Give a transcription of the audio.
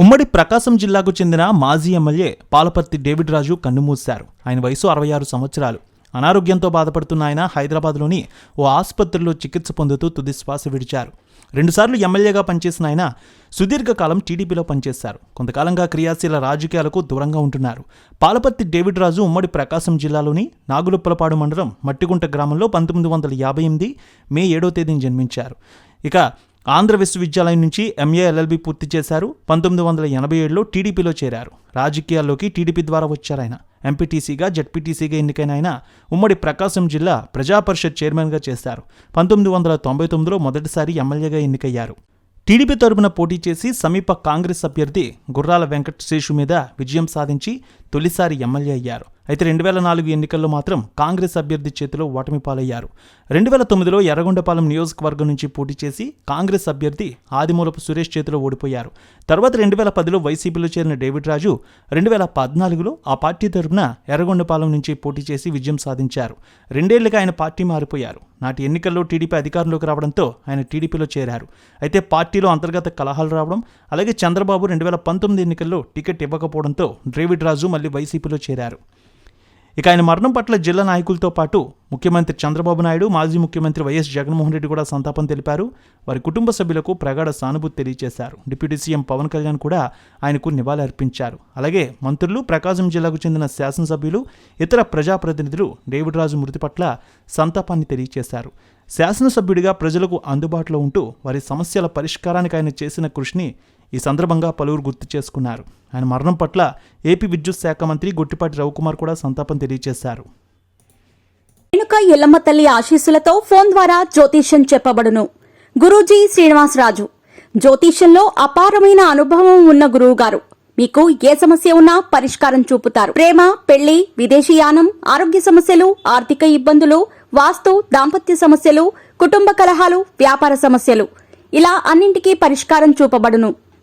ఉమ్మడి ప్రకాశం జిల్లాకు చెందిన మాజీ ఎమ్మెల్యే పాలపర్తి డేవిడ్ రాజు కన్నుమూశారు. ఆయన వయసు అరవై ఆరు సంవత్సరాలు. అనారోగ్యంతో బాధపడుతున్న ఆయన హైదరాబాద్లోని ఓ ఆసుపత్రిలో చికిత్స పొందుతూ తుది శ్వాస విడిచారు. రెండుసార్లు ఎమ్మెల్యేగా పనిచేసిన ఆయన సుదీర్ఘకాలం టీడీపీలో పనిచేశారు. కొంతకాలంగా క్రియాశీల రాజకీయాలకు దూరంగా ఉంటున్నారు. పాలపర్తి డేవిడ్ రాజు ఉమ్మడి ప్రకాశం జిల్లాలోని నాగులుప్పలపాడు మండలం మట్టిగుంట గ్రామంలో పంతొమ్మిది వందల యాభై ఎనిమిది మే ఏడో తేదీన జన్మించారు. ఇక ఆంధ్ర విశ్వవిద్యాలయం నుంచి ఎంఏ ఎల్ఎల్బి పూర్తి చేశారు. పంతొమ్మిది వందల ఎనభై ఏడులో టీడీపీలో చేరారు. రాజకీయాల్లోకి టీడీపీ ద్వారా వచ్చారు ఆయన. ఎంపీటీసీగా జడ్పీటీసీగా ఎన్నికైన ఆయన ఉమ్మడి ప్రకాశం జిల్లా ప్రజాపరిషత్ చైర్మన్గా చేశారు. పంతొమ్మిది వందల తొంభై తొమ్మిదిలో మొదటిసారి ఎమ్మెల్యేగా ఎన్నికయ్యారు. టీడీపీ తరపున పోటీ చేసి సమీప కాంగ్రెస్ అభ్యర్థి గుర్రాల వెంకట శేషు మీద విజయం సాధించి తొలిసారి ఎమ్మెల్యే అయ్యారు. అయితే రెండు వేల నాలుగు ఎన్నికల్లో మాత్రం కాంగ్రెస్ అభ్యర్థి చేతిలో ఓటమి పాలయ్యారు. రెండు వేల తొమ్మిదిలో ఎర్రగొండపాలెం నియోజకవర్గం నుంచి పోటీ చేసి కాంగ్రెస్ అభ్యర్థి ఆదిమూలపు సురేష్ చేతిలో ఓడిపోయారు. తర్వాత రెండు వేల పదిలో వైసీపీలో చేరిన డేవిడ్ రాజు రెండు వేల పద్నాలుగులో ఆ పార్టీ తరపున ఎర్రగొండపాలెం నుంచి పోటీ చేసి విజయం సాధించారు. రెండేళ్ళుగా ఆయన పార్టీ మారిపోయారు. నాటి ఎన్నికల్లో టీడీపీ అధికారంలోకి రావడంతో ఆయన టీడీపీలో చేరారు. అయితే పార్టీలో అంతర్గత కలహాలు రావడం అలాగే చంద్రబాబు రెండు వేల పంతొమ్మిది ఎన్నికల్లో టికెట్ ఇవ్వకపోవడంతో డేవిడ్ రాజు మళ్ళీ వైసీపీలో చేరారు. ఇక ఆయన మరణం పట్ల జిల్లా నాయకులతో పాటు ముఖ్యమంత్రి చంద్రబాబు నాయుడు మాజీ ముఖ్యమంత్రి వైఎస్ జగన్మోహన్ రెడ్డి కూడా సంతాపం తెలిపారు. వారి కుటుంబ సభ్యులకు ప్రగాఢ సానుభూతి తెలియజేశారు. డిప్యూటీ సీఎం పవన్ కళ్యాణ్ కూడా ఆయనకు నివాళి అర్పించారు అలాగే మంత్రులు ప్రకాశం జిల్లాకు చెందిన శాసనసభ్యులు ఇతర ప్రజాప్రతినిధులు డేవిడ్ రాజు మృతి పట్ల సంతాపాన్ని తెలియజేశారు. శాసనసభ్యుడిగా ప్రజలకు అందుబాటులో ఉంటూ వారి సమస్యల పరిష్కారానికి ఆయన చేసిన కృషిని ఈ సందర్భంగా పలువురు గుర్తు చేసుకున్నారు. ఆయన మరణం పట్ల ఏపీ విద్యుత్ శాఖ మంత్రి గొట్టిపాటి రవికుమార్ కూడా సంతాపం తెలియజేశారు. వెనుక ఎల్లమ్మ తల్లి ఆశీస్సులతో ఫోన్ ద్వారా జ్యోతిష్యం చెప్పబడును. గురూజీ శ్రీనివాసరాజు. జ్యోతిష్యంలో అపారమైన అనుభవం ఉన్న గురువు గారు మీకు ఏ సమస్య ఉన్నా పరిష్కారం చూపుతారు. ప్రేమ పెళ్ళి విదేశీయానం ఆరోగ్య సమస్యలు ఆర్థిక ఇబ్బందులు వాస్తు దాంపత్య సమస్యలు కుటుంబ కలహాలు వ్యాపార సమస్యలు. ఇలా అన్నింటికీ పరిష్కారం చూపబడును.